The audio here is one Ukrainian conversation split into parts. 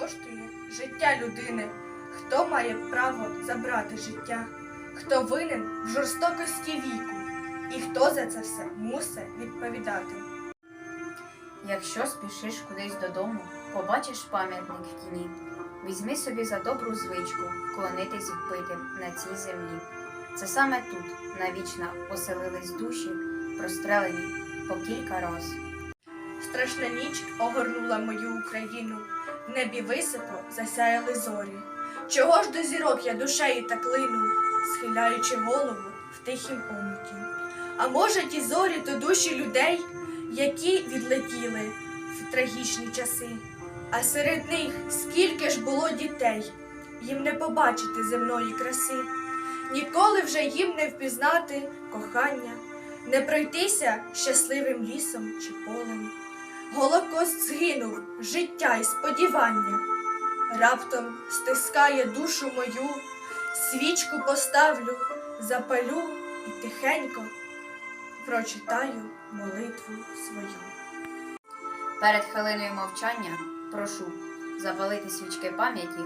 коштує життя людини? Хто має право забрати життя? Хто винен в жорстокості віку? І хто за це все мусить відповідати? Якщо спішиш кудись додому, побачиш пам'ятник в тіні. Візьми собі за добру звичку вклонитись вбитим на цій землі. Це саме тут навічно оселились душі, прострелені по кілька раз. Страшна ніч огорнула мою Україну, в небі високо засяяли зорі. Чого ж до зірок я душею так лину, схиляючи голову в тихім омуті? А може ті зорі то душі людей, які відлетіли в трагічні часи? А серед них скільки ж було дітей, їм не побачити земної краси, ніколи вже їм не впізнати кохання, не пройтися щасливим лісом чи полем. Голокост згинув, життя і сподівання. Раптом стискає душу мою, свічку поставлю, запалю і тихенько прочитаю молитву свою. Перед хвилиною мовчання прошу запалити свічки пам'яті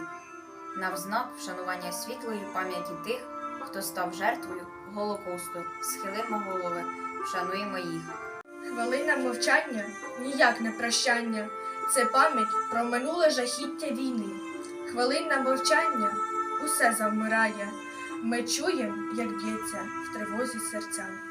на знак вшанування світлої пам'яті тих, хто став жертвою Голокосту. Схилимо голови, вшануємо їх. Хвилина мовчання ніяк не прощання. Це пам'ять про минуле жахіття війни. Хвилина мовчання усе завмирає. Ми чуємо, як б'ється в тривозі серця.